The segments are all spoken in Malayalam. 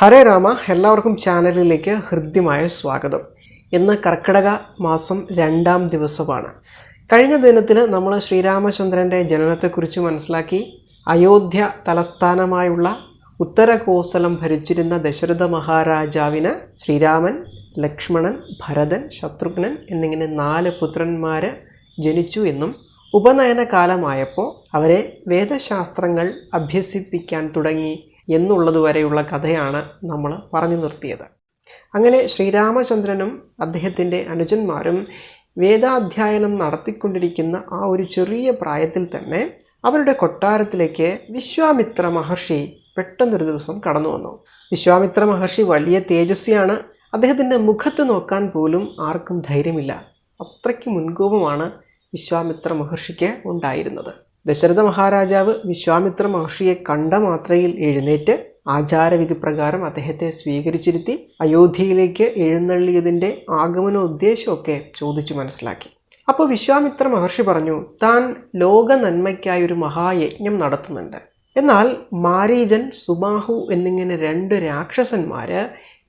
ഹരേ രാമ എല്ലാവർക്കും ചാനലിലേക്ക് ഹൃദ്യമായ സ്വാഗതം. ഇന്ന് കർക്കിടക മാസം രണ്ടാം ദിവസമാണ്. കഴിഞ്ഞ ദിനത്തിൽ നമ്മൾ ശ്രീരാമചന്ദ്രന്റെ ജനനത്തെക്കുറിച്ച് മനസ്സിലാക്കി അയോധ്യ തലസ്ഥാനമായുള്ള ഉത്തരകോസലം ഭരിച്ചിരുന്ന ദശരഥ മഹാരാജാവിന് ശ്രീരാമൻ ലക്ഷ്മണൻ ഭരതൻ ശത്രുഘ്നൻ എന്നിങ്ങനെ നാല് പുത്രന്മാർ ജനിച്ചു എന്നും ഉപനയന കാലമായപ്പോൾ അവരെ വേദശാസ്ത്രങ്ങൾ അഭ്യസിപ്പിക്കാൻ തുടങ്ങി. എന്നുള്ളതുവരെയുള്ള കഥയാണ് നമ്മൾ പറഞ്ഞു നിർത്തിയത്. അങ്ങനെ ശ്രീരാമചന്ദ്രനും അദ്ദേഹത്തിന്റെ അനുജന്മാരും വേദാധ്യയനം നടത്തിക്കൊണ്ടിരിക്കുന്ന ആ ഒരു ചെറിയ പ്രായത്തിൽ തന്നെ അവരുടെ കൊട്ടാരത്തിലേക്ക് വിശ്വാമിത്ര മഹർഷി പെട്ടെന്നൊരു ദിവസം കടന്നു വന്നു. വിശ്വാമിത്ര മഹർഷി വലിയ തേജസ്വിയാണ് അദ്ദേഹത്തിന്റെ മുഖത്ത് നോക്കാൻ പോലും ആർക്കും ധൈര്യമില്ല. അത്രയ്ക്ക് മുൻകോപമാണ് വിശ്വാമിത്ര മഹർഷിക്ക് ഉണ്ടായിരുന്നത്. ദശരഥ മഹാരാജാവ് വിശ്വാമിത്ര മഹർഷിയെ കണ്ട മാത്രയിൽ എഴുന്നേറ്റ് ആചാരവിധി പ്രകാരം അദ്ദേഹത്തെ സ്വീകരിച്ചിരുത്തി അയോധ്യയിലേക്ക് എഴുന്നള്ളിയതിന്റെ ആഗമനോദ്ദേശമൊക്കെ ചോദിച്ചു മനസ്സിലാക്കി. അപ്പോൾ വിശ്വാമിത്ര മഹർഷി പറഞ്ഞു താൻ ലോക നന്മയ്ക്കായി ഒരു മഹായജ്ഞം നടത്തുന്നുണ്ട്. എന്നാൽ മാരീജൻ സുബാഹു എന്നിങ്ങനെ രണ്ട് രാക്ഷസന്മാർ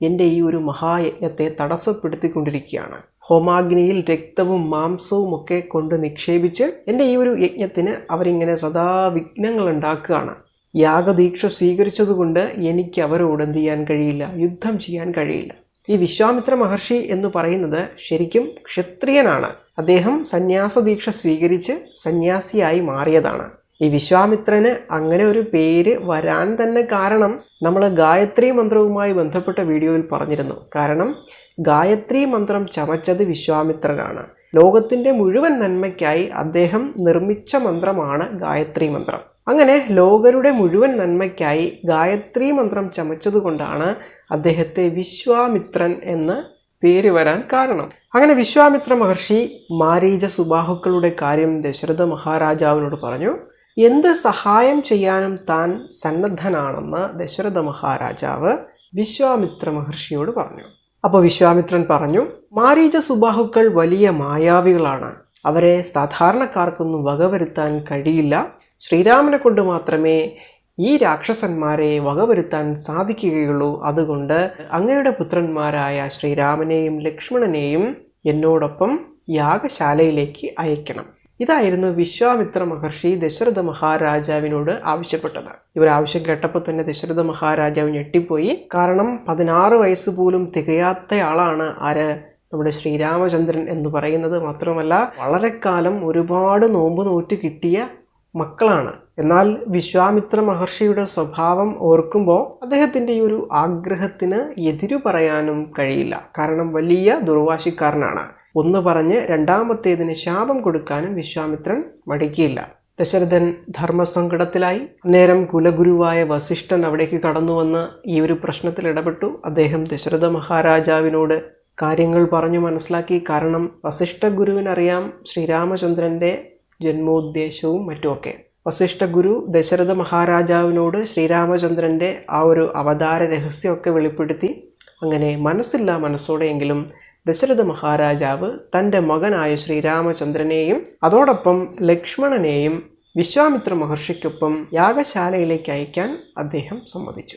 എന്റെ ഈ ഒരു മഹായജ്ഞത്തെ തടസ്സപ്പെടുത്തിക്കൊണ്ടിരിക്കുകയാണ്. ഹോമാഗ്നിയിൽ രക്തവും മാംസവും ഒക്കെ കൊണ്ട് നിക്ഷേപിച്ച് എന്റെ ഈ ഒരു യജ്ഞത്തിന് അവരിങ്ങനെ സദാ വിഘ്നങ്ങൾ ഉണ്ടാക്കുകയാണ്. യാഗദീക്ഷ സ്വീകരിച്ചതുകൊണ്ട് എനിക്ക് അവരോട് എന്ത് ചെയ്യാൻ കഴിയില്ല യുദ്ധം ചെയ്യാൻ കഴിയില്ല. ഈ വിശ്വാമിത്ര മഹർഷി എന്ന് പറയുന്നത് ശരിക്കും ക്ഷത്രിയനാണ്. അദ്ദേഹം സന്യാസദീക്ഷ സ്വീകരിച്ച് സന്യാസിയായി മാറിയതാണ്. ഈ വിശ്വാമിത്രന് അങ്ങനെ ഒരു പേര് വരാൻ തന്നെ കാരണം നമ്മൾ ഗായത്രി മന്ത്രവുമായി ബന്ധപ്പെട്ട വീഡിയോയിൽ പറഞ്ഞിരുന്നു. കാരണം ഗായത്രി മന്ത്രം ചമച്ചത് വിശ്വാമിത്രനാണ്. ലോകത്തിന്റെ മുഴുവൻ നന്മയ്ക്കായി അദ്ദേഹം നിർമ്മിച്ച മന്ത്രമാണ് ഗായത്രി മന്ത്രം. അങ്ങനെ ലോകരുടെ മുഴുവൻ നന്മയ്ക്കായി ഗായത്രി മന്ത്രം ചമച്ചതുകൊണ്ടാണ് അദ്ദേഹത്തെ വിശ്വാമിത്രൻ എന്ന് പേര് വരാൻ കാരണം. അങ്ങനെ വിശ്വാമിത്ര മഹർഷി മാരീജ സുബാഹുക്കളുടെ കാര്യം ദശരഥ മഹാരാജാവിനോട് പറഞ്ഞു. എന്ത് സഹായം ചെയ്യാനും താൻ സന്നദ്ധനാണെന്ന് ദശരഥ മഹാരാജാവ് വിശ്വാമിത്ര മഹർഷിയോട് പറഞ്ഞു. അപ്പോൾ വിശ്വാമിത്രൻ പറഞ്ഞു മാരീച സുബാഹുക്കൾ വലിയ മായാവികളാണ്. അവരെ സാധാരണക്കാർക്കൊന്നും വകവരുത്താൻ കഴിയില്ല. ശ്രീരാമനെ കൊണ്ട് മാത്രമേ ഈ രാക്ഷസന്മാരെ വകവരുത്താൻ സാധിക്കുകയുള്ളൂ. അതുകൊണ്ട് അങ്ങയുടെ പുത്രന്മാരായ ശ്രീരാമനെയും ലക്ഷ്മണനെയും എന്നോടൊപ്പം യാഗശാലയിലേക്ക് അയക്കണം. ഇതായിരുന്നു വിശ്വാമിത്ര മഹർഷി ദശരഥ മഹാരാജാവിനോട് ആവശ്യപ്പെട്ടത്. ഇവർ ആവശ്യം കേട്ടപ്പോൾ തന്നെ ദശരഥ മഹാരാജാവ് ഞെട്ടിപ്പോയി. കാരണം പതിനാറ് വയസ്സ് പോലും തികയാത്തയാളാണ് ആര്? നമ്മുടെ ശ്രീരാമചന്ദ്രൻ എന്ന് പറയുന്നത് മാത്രമല്ല വളരെ കാലം ഒരുപാട് നോമ്പ് നോറ്റ് കിട്ടിയ മക്കളാണ്. എന്നാൽ വിശ്വാമിത്ര മഹർഷിയുടെ സ്വഭാവം ഓർക്കുമ്പോൾ അദ്ദേഹത്തിന്റെ ഈ ഒരു ആഗ്രഹത്തിന് എതിരു പറയാനും കഴിയില്ല. കാരണം വലിയ ദുർവാശിക്കാരനാണ്. ഒന്ന് പറഞ്ഞ് രണ്ടാമത്തേതിന് ശാപം കൊടുക്കാനും വിശ്വാമിത്രൻ മടിക്കില്ല. ദശരഥൻ ധർമ്മസങ്കടത്തിലായി. നേരം കുലഗുരുവായ വസിഷ്ഠൻ അവിടേക്ക് കടന്നു വന്ന് ഈ ഒരു പ്രശ്നത്തിൽ ഇടപെട്ടു. അദ്ദേഹം ദശരഥ മഹാരാജാവിനോട് കാര്യങ്ങൾ പറഞ്ഞു മനസ്സിലാക്കി. കാരണം വസിഷ്ഠ ഗുരുവിനറിയാം ശ്രീരാമചന്ദ്രന്റെ ജന്മോദ്ദേശവും മറ്റുമൊക്കെ. വസിഷ്ഠ ഗുരു ദശരഥ മഹാരാജാവിനോട് ശ്രീരാമചന്ദ്രന്റെ ആ ഒരു അവതാര രഹസ്യമൊക്കെ വെളിപ്പെടുത്തി. അങ്ങനെ മനസ്സില്ല മനസ്സോടെയെങ്കിലും ദശരഥ മഹാരാജാവ് തന്റെ മകനായ ശ്രീരാമചന്ദ്രനെയും അതോടൊപ്പം ലക്ഷ്മണനെയും വിശ്വാമിത്ര മഹർഷിക്കൊപ്പം യാഗശാലയിലേക്ക് അയക്കാൻ അദ്ദേഹം സമ്മതിച്ചു.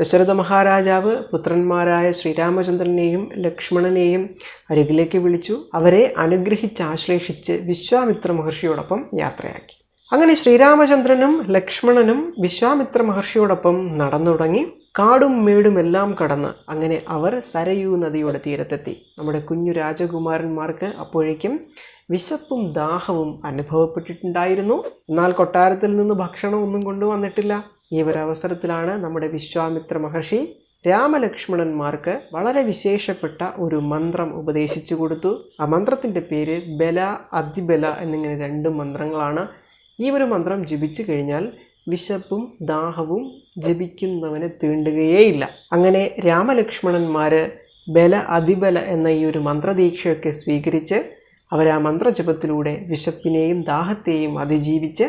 ദശരഥ മഹാരാജാവ് പുത്രന്മാരായ ശ്രീരാമചന്ദ്രനെയും ലക്ഷ്മണനെയും അരികിലേക്ക് വിളിച്ചു. അവരെ അനുഗ്രഹിച്ച് ആശ്ലേഷിച്ച് വിശ്വാമിത്ര മഹർഷിയോടൊപ്പം യാത്രയാക്കി. അങ്ങനെ ശ്രീരാമചന്ദ്രനും ലക്ഷ്മണനും വിശ്വാമിത്ര മഹർഷിയോടൊപ്പം നടന്നു തുടങ്ങി കാടും മേടും എല്ലാം കടന്ന് അങ്ങനെ അവർ സരയൂ നദിയുടെ തീരത്തെത്തി. നമ്മുടെ കുഞ്ഞു രാജകുമാരന്മാർക്ക് അപ്പോഴേക്കും വിശപ്പും ദാഹവും അനുഭവപ്പെട്ടിട്ടുണ്ടായിരുന്നു. എന്നാൽ കൊട്ടാരത്തിൽ നിന്ന് ഭക്ഷണം ഒന്നും കൊണ്ടുവന്നിട്ടില്ല. ഈ ഒരു അവസരത്തിലാണ് നമ്മുടെ വിശ്വാമിത്ര മഹർഷി രാമലക്ഷ്മണന്മാർക്ക് വളരെ വിശേഷപ്പെട്ട ഒരു മന്ത്രം ഉപദേശിച്ചു കൊടുത്തു. ആ മന്ത്രത്തിന്റെ പേര് ബല അതിബല എന്നിങ്ങനെ രണ്ട് മന്ത്രങ്ങളാണ്. ഈ ഒരു മന്ത്രം ജപിച്ചു കഴിഞ്ഞാൽ വിശപ്പും ദാഹവും ജപിക്കുന്നവനെ തീണ്ടുകയേയില്ല. അങ്ങനെ രാമലക്ഷ്മണന്മാർ ബല അതിബല എന്ന ഈ ഒരു മന്ത്രദീക്ഷയൊക്കെ സ്വീകരിച്ച് അവർ ആ മന്ത്രജപത്തിലൂടെ വിശപ്പിനെയും ദാഹത്തെയും അതിജീവിച്ച്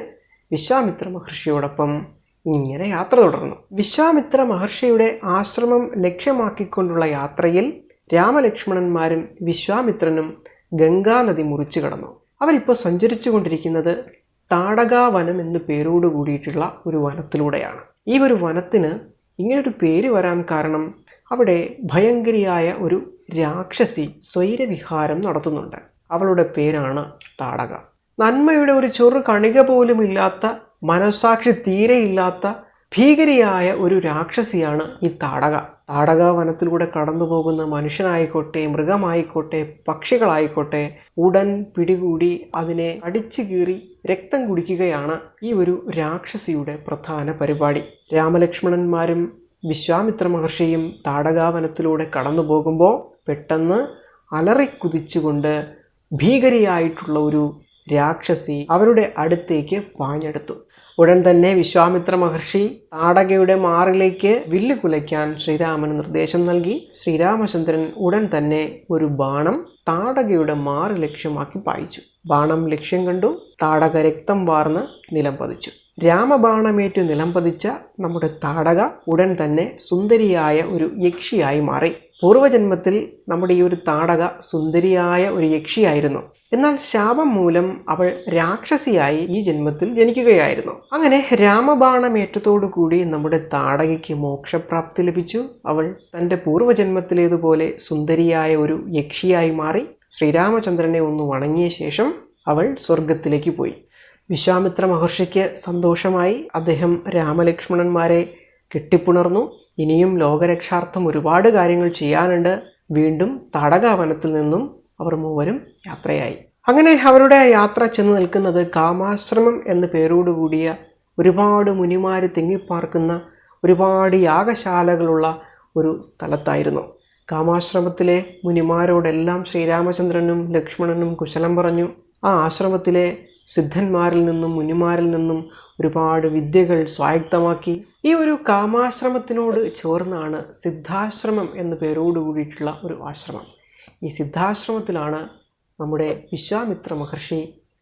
വിശ്വാമിത്ര മഹർഷിയോടൊപ്പം ഇങ്ങനെ യാത്ര തുടർന്നു. വിശ്വാമിത്ര മഹർഷിയുടെ ആശ്രമം ലക്ഷ്യമാക്കിക്കൊണ്ടുള്ള യാത്രയിൽ രാമലക്ഷ്മണന്മാരും വിശ്വാമിത്രനും ഗംഗാനദി മുറിച്ചു കടന്നു. അവരിപ്പോൾ സഞ്ചരിച്ചു കൊണ്ടിരിക്കുന്നത് താടകാവനം എന്ന് പേരോട് കൂടിയിട്ടുള്ള ഒരു വനത്തിലൂടെയാണ്. ഈ ഒരു വനത്തിന് ഇങ്ങനൊരു പേര് വരാൻ കാരണം അവിടെ ഭയങ്കരിയായ ഒരു രാക്ഷസി സ്വൈരവിഹാരം നടത്തുന്നുണ്ട്. അവളുടെ പേരാണ് താടക. നന്മയുടെ ഒരു ചെറു കണിക പോലും ഇല്ലാത്ത മനസാക്ഷി തീരെയില്ലാത്ത ഭീകരിയായ ഒരു രാക്ഷസിയാണ് ഈ താടക. താടക വനത്തിലൂടെ കടന്നു പോകുന്ന മനുഷ്യനായിക്കോട്ടെ മൃഗമായിക്കോട്ടെ പക്ഷികളായിക്കോട്ടെ ഉടൻ പിടികൂടി അതിനെ അടിച്ചു കീറി രക്തം കുടിക്കുകയാണ് ഈ ഒരു രാക്ഷസിയുടെ പ്രധാന പരിപാടി. രാമലക്ഷ്മണന്മാരും വിശ്വാമിത്ര മഹർഷിയും താടകാവനത്തിലൂടെ കടന്നു പോകുമ്പോൾ പെട്ടെന്ന് അലറിക്കുതിച്ചുകൊണ്ട് ഭീകരിയായിട്ടുള്ള ഒരു രാക്ഷസി അവരുടെ അടുത്തേക്ക് പാഞ്ഞെടുത്തു. ഉടൻ തന്നെ വിശ്വാമിത്ര മഹർഷി താടകയുടെ മാറിലേക്ക് വില്ല് കുലയ്ക്കാൻ ശ്രീരാമന് നിർദ്ദേശം നൽകി. ശ്രീരാമചന്ദ്രൻ ഉടൻ തന്നെ ഒരു ബാണം താടകയുടെ മാറ് ലക്ഷ്യമാക്കി പായിച്ചു. ബാണം ലക്ഷ്യം കണ്ടു. താടക രക്തം വാർന്ന് നിലം പതിച്ചു. രാമബാണമേറ്റു നിലം പതിച്ച നമ്മുടെ താടക ഉടൻ തന്നെ സുന്ദരിയായ ഒരു യക്ഷിയായി മാറി. പൂർവജന്മത്തിൽ നമ്മുടെ ഈ ഒരു താടക സുന്ദരിയായ ഒരു യക്ഷിയായിരുന്നു. എന്നാൽ ശാപം മൂലം അവൾ രാക്ഷസിയായി ഈ ജന്മത്തിൽ ജനിക്കുകയായിരുന്നു. അങ്ങനെ രാമബാണമേറ്റത്തോടു കൂടി നമ്മുടെ താടകയ്ക്ക് മോക്ഷപ്രാപ്തി ലഭിച്ചു. അവൾ തന്റെ പൂർവജന്മത്തിലേതുപോലെ സുന്ദരിയായ ഒരു യക്ഷിയായി മാറി ശ്രീരാമചന്ദ്രനെ ഒന്ന് വണങ്ങിയ ശേഷം അവൾ സ്വർഗത്തിലേക്ക് പോയി. വിശ്വാമിത്ര മഹർഷിക്ക് സന്തോഷമായി അദ്ദേഹം രാമലക്ഷ്മണന്മാരെ കെട്ടിപ്പുണർന്നു. ഇനിയും ലോകരക്ഷാർത്ഥം ഒരുപാട് കാര്യങ്ങൾ ചെയ്യാനുണ്ട്. വീണ്ടും തടകാവനത്തിൽ നിന്നും അവർ മൂവരും യാത്രയായി. അങ്ങനെ അവരുടെ യാത്ര ചെന്ന് നിൽക്കുന്നത് കാമാശ്രമം എന്ന പേരോടുകൂടിയ ഒരുപാട് മുനിമാർ തിങ്ങിപ്പാർക്കുന്ന ഒരുപാട് യാഗശാലകളുള്ള ഒരു സ്ഥലത്തായിരുന്നു. കാമാശ്രമത്തിലെ മുനിമാരോടെല്ലാം ശ്രീരാമചന്ദ്രനും ലക്ഷ്മണനും കുശലം പറഞ്ഞു. ആ ആശ്രമത്തിലെ സിദ്ധന്മാരിൽ നിന്നും മുനിമാരിൽ നിന്നും ഒരുപാട് വിദ്യകൾ സ്വായത്തമാക്കി. ഈ ഒരു കാമാശ്രമത്തിനോട് ചേർന്നാണ് സിദ്ധാശ്രമം എന്ന പേരോട് കൂടിയിട്ടുള്ള ഒരു ആശ്രമം. ഈ സിദ്ധാശ്രമത്തിലാണ് നമ്മുടെ വിശ്വാമിത്ര മഹർഷി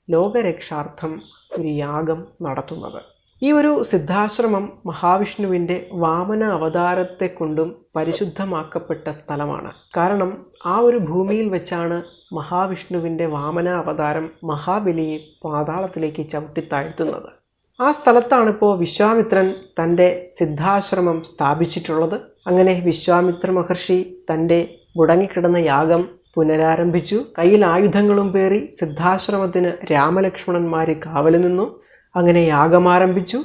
ലോകരക്ഷാർത്ഥം ഒരു യാഗം നടത്തുന്നത്. ഈ ഒരു സിദ്ധാശ്രമം മഹാവിഷ്ണുവിന്റെ വാമന അവതാരത്തെ കൊണ്ടും പരിശുദ്ധമാക്കപ്പെട്ട സ്ഥലമാണ്. കാരണം ആ ഒരു ഭൂമിയിൽ വെച്ചാണ് മഹാവിഷ്ണുവിന്റെ വാമന അവതാരം മഹാബലിയെ പാതാളത്തിലേക്ക് ചവിട്ടിത്താഴ്ത്തുന്നത് ആ സ്ഥലത്താണിപ്പോൾ വിശ്വാമിത്രൻ തന്റെ സിദ്ധാശ്രമം സ്ഥാപിച്ചിട്ടുള്ളത്. അങ്ങനെ വിശ്വാമിത്ര മഹർഷി തന്റെ മുടങ്ങിക്കിടന്ന യാഗം പുനരാരംഭിച്ചു. കയ്യിൽ ആയുധങ്ങളും പേറി സിദ്ധാശ്രമത്തിന് രാമലക്ഷ്മണന്മാർ കാവൽ നിന്നു. അങ്ങനെ യാഗം ആരംഭിച്ചു.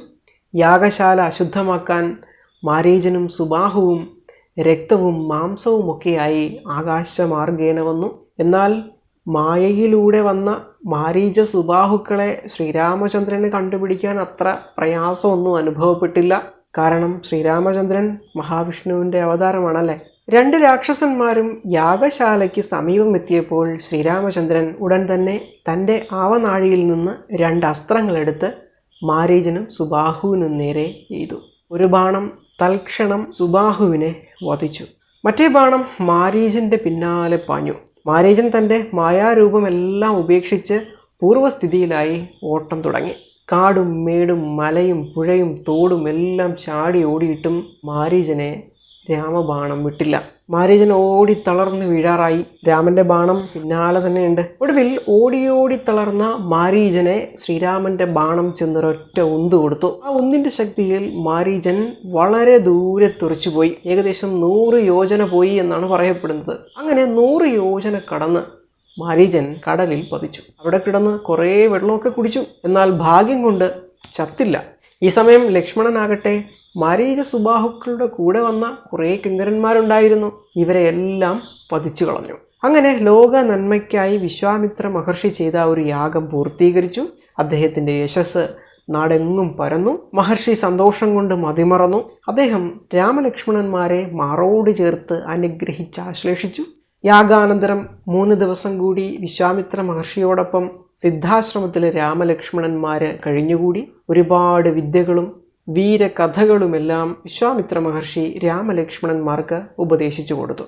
യാഗശാല അശുദ്ധമാക്കാൻ മാരീചനും സുബാഹുവും രക്തവും മാംസവുമൊക്കെയായി ആകാശമാർഗേന വന്നു. എന്നാൽ മായയിലൂടെ വന്ന മാരീച സുബാഹുക്കളെ ശ്രീരാമചന്ദ്രന് കണ്ടുപിടിക്കാൻ അത്ര പ്രയാസമൊന്നും അനുഭവപ്പെട്ടില്ല. കാരണം ശ്രീരാമചന്ദ്രൻ മഹാവിഷ്ണുവിന്റെ അവതാരമാണല്ലേ? രണ്ട് രാക്ഷസന്മാരും യാഗശാലയ്ക്ക് സമീപം എത്തിയപ്പോൾ ശ്രീരാമചന്ദ്രൻ ഉടൻ തന്നെ തന്റെ ആവനാഴിയിൽ നിന്ന് രണ്ട് അസ്ത്രങ്ങളെടുത്ത് മാരീജനും സുബാഹുവിനും നേരെ എയ്തു. ഒരു ബാണം തൽക്ഷണം സുബാഹുവിനെ വധിച്ചു. മറ്റേ ബാണം മാരീജന്റെ പിന്നാലെ പാഞ്ഞു. മാരീജൻ തന്റെ മായാരൂപമെല്ലാം ഉപേക്ഷിച്ച് പൂർവസ്ഥിതിയിലായി ഓട്ടം തുടങ്ങി. കാടും മേടും മലയും പുഴയും തോടും എല്ലാം ചാടി ഓടിയിട്ടും മാരീചനെ രാമബാണം വിട്ടില്ല. മാരീജൻ ഓടി തളർന്ന് വീഴാറായി. രാമന്റെ ബാണം പിന്നാലെ തന്നെയുണ്ട്. ഒടുവിൽ ഓടിയോടി തളർന്ന മാരീജനെ ശ്രീരാമന്റെ ബാണം ചെന്നൊരൊറ്റ ഉന്ത് കൊടുത്തു. ആ ഉന്തിന്റെ ശക്തിയിൽ മാരീജൻ വളരെ ദൂരെ തെറിച്ചുപോയി ഏകദേശം നൂറ് യോജന പോയി എന്നാണ് പറയപ്പെടുന്നത്. അങ്ങനെ നൂറ് യോജന കടന്ന് മാരീജൻ കടലിൽ പതിച്ചു. അവിടെ കിടന്ന് കുറേ വെള്ളമൊക്കെ കുടിച്ചു. എന്നാൽ ഭാഗ്യം കൊണ്ട് ചത്തില്ല. ഈ സമയം ലക്ഷ്മണനാകട്ടെ മാരീച സുബാഹുക്കളുടെ കൂടെ വന്ന കുറേ കിങ്കരന്മാരുണ്ടായിരുന്നു. ഇവരെ എല്ലാം പതിച്ചു കളഞ്ഞു. അങ്ങനെ ലോക നന്മയ്ക്കായി വിശ്വാമിത്ര മഹർഷി ചെയ്ത ഒരു യാഗം പൂർത്തീകരിച്ചു. അദ്ദേഹത്തിന്റെ യശസ് നാടെങ്ങും പരന്നു. മഹർഷി സന്തോഷം കൊണ്ട് മതിമറന്നു. അദ്ദേഹം രാമലക്ഷ്മണന്മാരെ മാറോട് ചേർത്ത് അനുഗ്രഹിച്ച് ആശ്ലേഷിച്ചു. യാഗാനന്തരം മൂന്ന് ദിവസം കൂടി വിശ്വാമിത്ര മഹർഷിയോടൊപ്പം സിദ്ധാശ്രമത്തിലെ രാമലക്ഷ്മണന്മാർ കഴിഞ്ഞുകൂടി. ഒരുപാട് വിദ്യകളും വീരകഥകളുമെല്ലാം വിശ്വാമിത്ര മഹർഷി രാമലക്ഷ്മണന്മാർക്ക് ഉപദേശിച്ചു കൊടുത്തു.